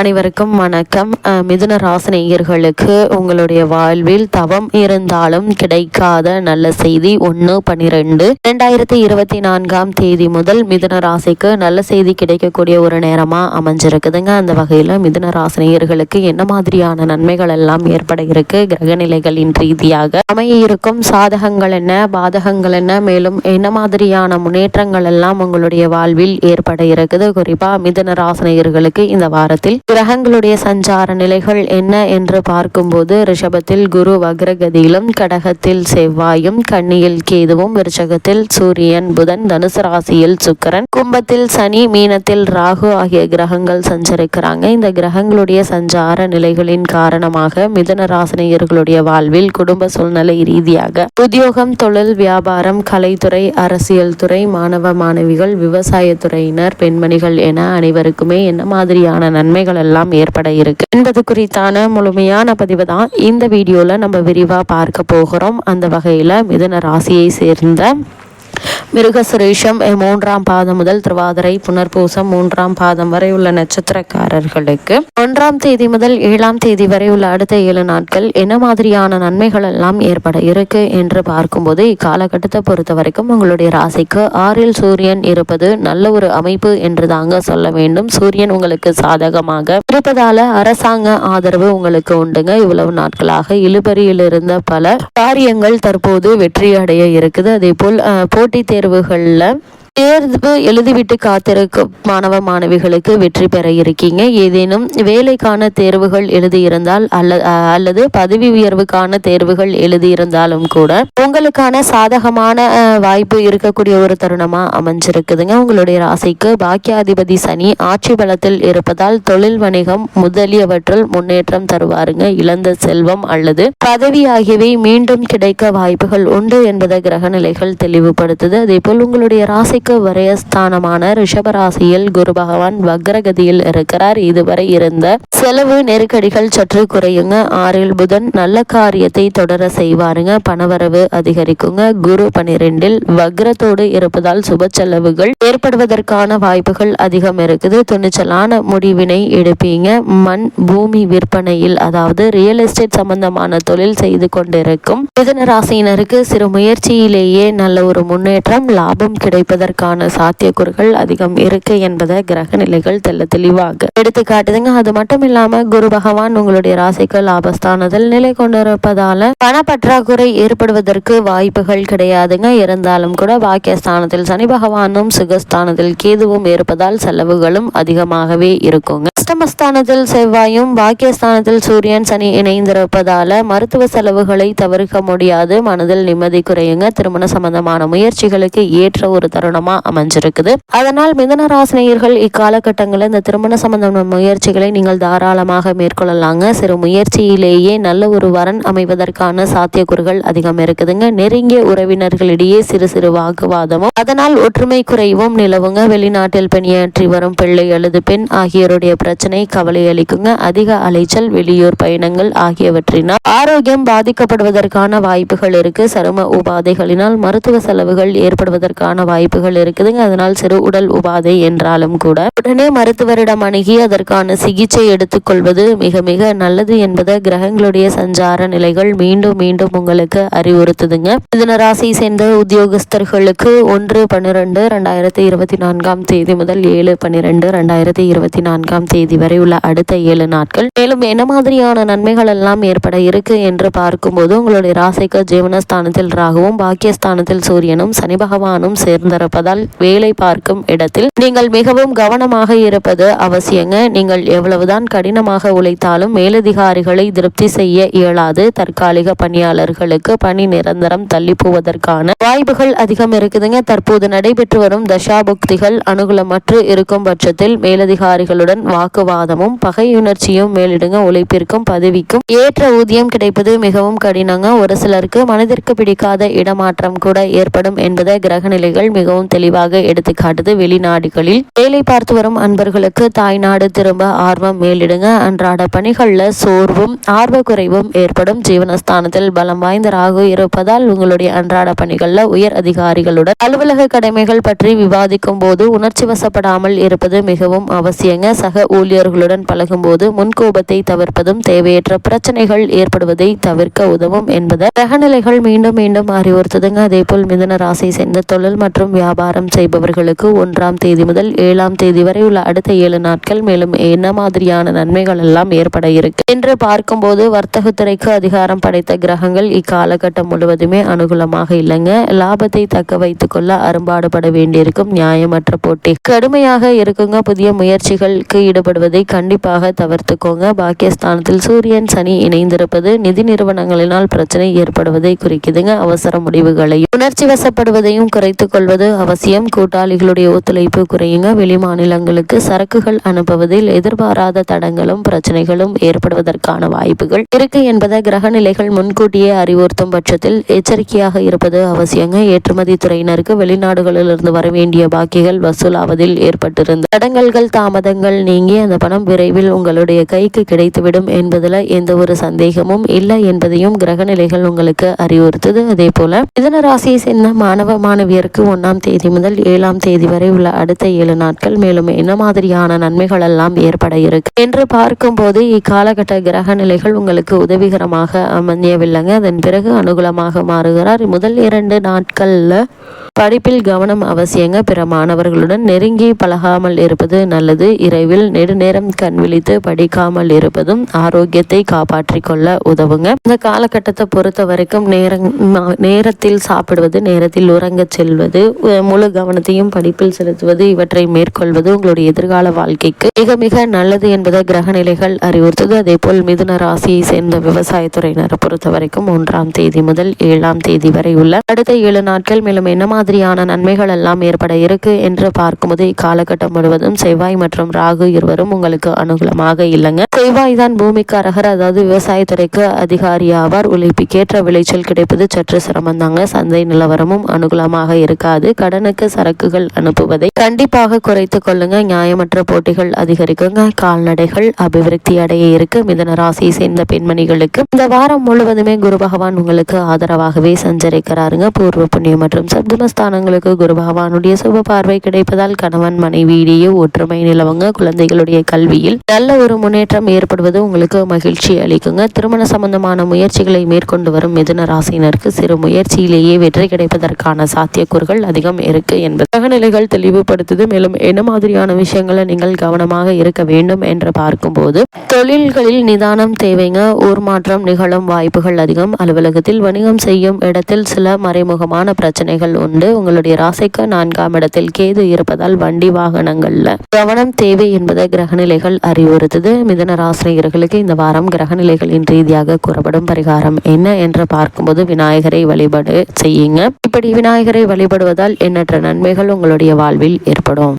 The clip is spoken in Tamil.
அனைவருக்கும் வணக்கம். மிதுன ராசினியர்களுக்கு உங்களுடைய வாழ்வில் தவம் இருந்தாலும் கிடைக்காத நல்ல செய்தி ஒன்று பன்னிரெண்டு. ரெண்டாயிரத்தி இருபத்தி நான்காம் தேதி முதல் மிதுன ராசிக்கு நல்ல செய்தி கிடைக்கக்கூடிய ஒரு நேரமா அமைஞ்சிருக்குதுங்க. அந்த வகையில் மிதுன ராசினியர்களுக்கு என்ன மாதிரியான நன்மைகள் எல்லாம் ஏற்பட இருக்கு? கிரகநிலைகளின் ரீதியாக அமைய இருக்கும் சாதகங்கள் என்ன? பாதகங்கள் என்ன? மேலும் என்ன மாதிரியான முன்னேற்றங்கள் எல்லாம் உங்களுடைய வாழ்வில் ஏற்பட இருக்குது? குறிப்பா மிதுன ராசினியர்களுக்கு இந்த வாரத்தில் கிரகங்களுடைய சஞ்சார நிலைகள் என்ன என்று பார்க்கும்போது ரிஷபத்தில் குரு வக்ரகதியிலும் கடகத்தில் செவ்வாயும் கன்னியில் கேதுவும் விருச்சகத்தில் சூரியன் புதன் தனுசு ராசியில் சுக்கரன் கும்பத்தில் சனி மீனத்தில் ராகு ஆகிய கிரகங்கள் சஞ்சரிக்கிறாங்க. இந்த கிரகங்களுடைய சஞ்சார நிலைகளின் காரணமாக மிதன ராசினியர்களுடைய வாழ்வில் குடும்ப சூழ்நிலை ரீதியாக உத்தியோகம் தொழில் வியாபாரம் கலைத்துறை அரசியல் துறை மாணவ மாணவிகள் விவசாயத்துறையினர் பெண்மணிகள் என அனைவருக்குமே என்ன மாதிரியான நன்மைகள் எல்லாம் ஏற்பட இருக்கு. என்பது குறித்தான முழுமையான பதிவு தான் இந்த வீடியோல நம்ம விரிவா பார்க்க போகிறோம். அந்த வகையில மிதன ராசியை சேர்ந்த மிருகசுரேஷம் மூன்றாம் பாதம் முதல் திருவாதிரை புனர்பூசம் மூன்றாம் பாதம் வரை உள்ள நட்சத்திரக்காரர்களுக்கு. ஒன்றாம் தேதி முதல் ஏழாம் தேதி வரை உள்ள அடுத்த ஏழு நாட்கள் என்ன மாதிரியான நன்மைகள் எல்லாம் ஏற்பட இருக்கு என்று பார்க்கும்போது இக்காலகட்டத்தை பொறுத்த வரைக்கும் உங்களுடைய ராசிக்கு ஆறில் சூரியன் இருப்பது நல்ல ஒரு அமைப்பு என்று தாங்க சொல்ல வேண்டும். சூரியன் உங்களுக்கு சாதகமாக இருப்பதால அரசாங்க ஆதரவு உங்களுக்கு உண்டுங்க. இவ்வளவு நாட்களாக இழுபறியில் இருந்த பல காரியங்கள் தற்போது வெற்றி அடைய இருக்குது. அதே போல் போட்டி தேர்வு தேர்வுகளில் தேர்வு எழுதிவிட்டு காத்திருக்கும் மாணவ மாணவிகளுக்கு வெற்றி பெற இருக்கீங்க. ஏதேனும் வேலைக்கான தேர்வுகள் எழுதியிருந்தால் அல்ல அல்லது பதவி உயர்வுக்கான தேர்வுகள் எழுதியிருந்தாலும் கூட உங்களுக்கான சாதகமான வாய்ப்பு இருக்கக்கூடிய ஒரு தருணமா அமைஞ்சிருக்குதுங்க. உங்களுடைய ராசிக்கு பாக்கியாதிபதி சனி ஆட்சி பலத்தில் இருப்பதால் தொழில் வணிகம் முதலியவற்றில் முன்னேற்றம் தருவாருங்க. இழந்த செல்வம் அல்லது பதவி ஆகியவை மீண்டும் கிடைக்க வாய்ப்புகள் உண்டு என்பதை கிரகநிலைகள் தெளிவுபடுத்துது. அதே போல் உங்களுடைய ராசிக்கு வரையஸ்தானமான ரிஷபராசியில் குரு பகவான் வக்ரகதியில் இருக்கிறார். இதுவரை இருந்த செலவு நெருக்கடிகள் சற்று குறையுங்க. ஆறில் புதன் நல்ல காரியத்தை தொடர செய்வாருங்க. பணவரவு அதிகரிக்குங்க. குரு பனிரெண்டில் வக்ரத்தோடு இருப்பதால் சுப செலவுகள் ஏற்படுவதற்கான வாய்ப்புகள் அதிகம் இருக்குது. துணிச்சலான முடிவினை எடுப்பீங்க. மண் பூமி விற்பனையில் அதாவது ரியல் எஸ்டேட் சம்பந்தமான தொழில் செய்து கொண்டிருக்கும் மிதன ராசியினருக்கு சிறு முயற்சியிலேயே நல்ல ஒரு முன்னேற்றம் லாபம் கிடைப்பதற்கு கிடைப்பதற்கான சாத்தியக்கூறுகள் அதிகம் இருக்கு என்பதை கிரக நிலைகள் தெல்ல தெளிவாக எடுத்து காட்டுதுங்க அது மட்டும் இல்லாம குரு பகவான் உங்களுடைய ராசிக்கு லாபஸ்தானத்தில் நிலை கொண்டிருப்பதால பண பற்றாக்குறை ஏற்படுவதற்கு வாய்ப்புகள் கிடையாதுங்க. இருந்தாலும் கூட பாக்கியஸ்தானத்தில் சனி பகவானும் சுகஸ்தானத்தில் கேதுவும் இருப்பதால் செலவுகளும் அதிகமாகவே இருக்குங்க. அஷ்டமஸ்தானத்தில் செவ்வாயும் பாக்கியஸ்தானத்தில் சூரியன் சனி இணைந்திருப்பதால மருத்துவ செலவுகளை தவிர்க்க முடியாது. மனதில் நிம்மதி குறையுங்க. திருமண சம்பந்தமான முயற்சிகளுக்கு ஏற்ற ஒரு தருணம் அமைஞ்சிருக்குது. அதனால் மிதன ராசினியர்கள் இக்காலகட்டங்களில் இந்த திருமண சம்பந்தமான முயற்சிகளை நீங்கள் தாராளமாக மேற்கொள்ளலாங்க. சிறு முயற்சியிலேயே நல்ல ஒரு வரன் அமைவதற்கான சாத்தியக்கூறுகள் அதிகம் இருக்குதுங்க. நெருங்கிய உறவினர்களிடையே சிறு சிறு வாக்குவாதமும் அதனால் ஒற்றுமை குறைவும் நிலவுங்க. வெளிநாட்டில் பணியாற்றி வரும் பிள்ளை அல்லது பெண் ஆகியோருடைய பிரச்சனை கவலை அளிக்குங்க. அதிக அலைச்சல் வெளியூர் பயணங்கள் ஆகியவற்றினால் ஆரோக்கியம் பாதிக்கப்படுவதற்கான வாய்ப்புகள் இருக்கு. சரும உபாதைகளினால் மருத்துவ செலவுகள் ஏற்படுவதற்கான வாய்ப்புகள் இருக்குதுங்க. அதனால் சிறு உடல் உபாதை என்றாலும் கூட உடனே மருத்துவரிடம் அணுகி அதற்கான சிகிச்சை எடுத்துக்கொள்வது மிக மிக நல்லது என்பதை கிரகங்களுடைய சஞ்சார நிலைகள் மீண்டும் மீண்டும் உங்களுக்கு அறிவுறுத்துதுங்க. மிதன ராசி சேர்ந்த உத்தியோகஸ்தர்களுக்கு ஒன்று பன்னிரெண்டு ரெண்டாயிரத்தி இருபத்தி நான்காம் தேதி முதல் ஏழு பன்னிரெண்டு ரெண்டாயிரத்தி இருபத்தி நான்காம் தேதி வரை உள்ள அடுத்த ஏழு நாட்கள். மேலும் என்ன மாதிரியான நன்மைகள் எல்லாம் ஏற்பட இருக்கு என்று பார்க்கும்போது உங்களுடைய ராசிக்கு ஜீவனஸ்தானத்தில் ராகுவும் பாக்கியஸ்தானத்தில் சூரியனும் சனி பகவானும் சேர்ந்திருப்பதால் வேலை பார்க்கும் இடத்தில் நீங்கள் மிகவும் கவனமாக இருப்பது அவசியங்க. நீங்கள் எவ்வளவுதான் கடினமாக உழைத்தாலும் மேலதிகாரிகளை திருப்தி செய்ய இயலாது. தற்காலிக பணியாளர்களுக்கு பணி நிரந்தரம் தள்ளி போவதற்கான வாய்ப்புகள் அதிகம் இருக்குதுங்க. தற்போது நடைபெற்று வரும் தசாபுக்திகள் அனுகூலமற்று இருக்கும் பட்சத்தில் மேலதிகாரிகளுடன் வாக்குவாதமும் பகையுணர்ச்சியும் மேலிடுங்க. உழைப்பிற்கும் பதவிக்கும் ஏற்ற ஊதியம் கிடைப்பது மிகவும் கடினங்க. ஒரு சிலருக்கு மனதிற்கு பிடிக்காத இடமாற்றம் கூட ஏற்படும் என்பதை கிரகநிலைகள் மிகவும் மிகவும் தெளிவாக எடுத்து காட்டுது. வெளிநாடுகளில் வேலை பார்த்து வரும் அன்பர்களுக்கு தாய்நாடு திரும்ப ஆர்வம் மேலிடுங்க. அன்றாட பணிகள்ல சோர்வும் ஆர்வ குறைவும் ஏற்படும். ஜீவனஸ்தானத்தில் பலம் வாய்ந்த ராகு இருப்பதால் உங்களுடைய அன்றாட பணிகள்ல உயர் அதிகாரிகளுடன் அலுவலக கடமைகள் பற்றி விவாதிக்கும் போது உணர்ச்சி வசப்படாமல் இருப்பது மிகவும் அவசியங்க. சக ஊழியர்களுடன் பழகும் போது முன்கோபத்தை தவிர்ப்பதும் தேவையற்ற பிரச்சனைகள் ஏற்படுவதை தவிர்க்க உதவும் என்பதை கிரகநிலைகள் மீண்டும் மீண்டும் அறிவுறுத்துதுங்க. அதே போல் மிதன ராசி சேர்ந்த தொழில் மற்றும் வியாபாரம் செய்பவர்களுக்கு ஒன்றாம் தேதி முதல் ஏழாம் தேதி வரை உள்ள அடுத்த ஏழு நாட்கள் மேலும் என்ன மாதிரியான நன்மைகள் எல்லாம் ஏற்பட இருக்கு? என்று பார்க்கும்போது வர்த்தகத்துறைக்கு அதிகாரம் படைத்த கிரகங்கள் இக்காலகட்டம் முழுவதுமே அனுகூலமாக இல்லைங்க. லாபத்தை தக்க வைத்துக் கொள்ள அரும்பாடுபட வேண்டியிருக்கும் நியாயமற்ற போட்டி. கடுமையாக இருக்குங்க. புதிய முயற்சிகளுக்கு ஈடுபடுவதை கண்டிப்பாக தவிர்த்துக்கோங்க. பாக்கியஸ்தானத்தில் சூரியன் சனி இணைந்திருப்பது நிதி நிறுவனங்களினால் பிரச்சனை ஏற்படுவதை குறிக்குதுங்க. அவசர முடிவுகளையும் உணர்ச்சி வசப்படுவதையும் குறைத்துக் கொள்வது அவசியம். கூட்டாளிகளுடைய ஒத்துழைப்பு குறையுங்க. வெளி மாநிலங்களுக்கு சரக்குகள் அனுப்புவதில் எதிர்பாராத தடங்களும் பிரச்சனைகளும் ஏற்படுவதற்கான வாய்ப்புகள் இருக்கு என்பதை கிரகநிலைகள் முன்கூட்டியே அறிவுறுத்தும் பட்சத்தில் எச்சரிக்கையாக இருப்பது அவசியங்க. ஏற்றுமதி துறையினருக்கு வெளிநாடுகளிலிருந்து வர வேண்டிய பாக்கிகள் வசூலாவதில் ஏற்பட்டிருந்த தடங்கல்கள் தாமதங்கள் நீங்கி அந்த பணம் விரைவில் உங்களுடைய கைக்கு கிடைத்துவிடும் என்பதில் எந்த ஒரு சந்தேகமும் இல்லை என்பதையும் கிரகநிலைகள் உங்களுக்கு அறிவுறுத்துது. அதே போல மிதன ராசியை சேர்ந்த மாணவ மாணவியருக்கு ஒன்றாம் தேதி முதல் ஏழாம் தேதி வரை உள்ள அடுத்த ஏழு நாட்கள் மேலும் என்ன மாதிரியான நன்மைகள் எல்லாம் ஏற்பட இருக்கு என்று பார்க்கும்போது இக்காலகட்ட கிரக நிலைகள் உங்களுக்கு உதவிகரமாக அமையவில்லைங்க. அதன் பிறகு அனுகூலமாக மாறுகிறார். முதல் இரண்டு நாட்கள்ல படிப்பில் கவனம் அவசியங்க. பிற மாணவர்களுடன் நெருங்கி பழகாமல் இருப்பது நல்லது. இரவில் நெடுநேரம் கண் விழித்து படிக்காமல் இருப்பதும் ஆரோக்கியத்தை காப்பாற்றிக் கொள்ள உதவுங்க. இந்த காலகட்டத்தை பொறுத்த வரைக்கும் நேரத்தில் சாப்பிடுவது நேரத்தில் உறங்கச் செல்வது முழு கவனத்தையும் படிப்பில் செலுத்துவது இவற்றை மேற்கொள்வது உங்களுடைய எதிர்கால வாழ்க்கைக்கு மிக மிக நல்லது என்பதை கிரக நிலைகள் அறிவுறுத்தது. அதே போல் மிதுன ராசியை சேர்ந்த விவசாயத்துறையினரை பொறுத்த வரைக்கும் ஒன்றாம் தேதி முதல் ஏழாம் தேதி வரை உள்ள அடுத்த ஏழு நாட்கள் மேலும் என்ன மாதிரியான நன்மைகள் எல்லாம் ஏற்பட இருக்கு என்று பார்க்கும்போது இக்காலகட்டம் முழுவதும் செவ்வாய் மற்றும் ராகு இருவரும் உங்களுக்கு அனுகூலமாக இல்லைங்க. செவ்வாய் தான் பூமிக்கு அரகர் அதாவது விவசாயத்துறைக்கு அதிகாரி ஆவார். உழைப்புக்கேற்ற விளைச்சல் கிடைப்பது சற்று சிரமம் தாங்க சந்தை நிலவரமும் அனுகூலமாக இருக்காது. கடனுக்கு சரக்குகள் அனுப்புவதை கண்டிப்பாக குறைத்து கொள்ளுங்க. நியாயமற்ற போட்டிகள் அதிகரிக்குங்க. கால்நடைகள் அபிவிருத்தி அடைய இருக்கு. மிதன ராசியை சேர்ந்த பெண்மணிகளுக்கு இந்த வாரம் முழுவதுமே குரு பகவான் உங்களுக்கு ஆதரவாகவே சஞ்சரிக்கிறாருங்க. பூர்வ புண்ணியம் மற்றும் சப்தமஸ்தானங்களுக்கு குரு பகவானுடைய சுப பார்வை கிடைப்பதால் கணவன் மனைவியிடையே ஒற்றுமை நிலவங்க. குழந்தைகளுடைய கல்வியில் நல்ல ஒரு முன்னேற்றம் ஏற்படுவது உங்களுக்கு மகிழ்ச்சி அளிக்குங்க. திருமண சம்பந்தமான முயற்சிகளை மேற்கொண்டு வரும் மிதுன ராசினருக்கு சிறு முயற்சியிலேயே வெற்றி கிடைப்பதற்கான சாத்தியக்கூறுகள் அதிகம் இருக்கு என்பது. சகநிலைகள் தெளிவுபடுத்துது. மேலும் என்ன மாதிரியான விஷயங்களை நீங்கள் கவனமாக இருக்க வேண்டும் என்று பார்க்கும்போது தொழில்களில் நிதானம் தேவைங்க. ஊர் மாற்றம் நிகழும் வாய்ப்புகள் அதிகம். அலுவலகத்தில் வணிகம் செய்யும் இடத்தில் சில மறைமுகமான பிரச்சனைகள் உண்டு உண்டு. உங்களுடைய ராசிக்கு நான்காம் இடத்தில் கேது இருப்பதால் வண்டி வாகனங்கள்ல கவனம் தேவை என்பதை கிரகநிலைகள் அறிவுறுத்துது. மிதன ராசினியர்களுக்கு இந்த வாரம் கிரகநிலைகளின் ரீதியாக கூறப்படும் பரிகாரம் என்ன என்று பார்க்கும்போது விநாயகரை வழிபாடு செய்யுங்க. இப்படி விநாயகரை வழிபடுவதால் எண்ணற்ற நன்மைகள் உங்களுடைய வாழ்வில் ஏற்படும்.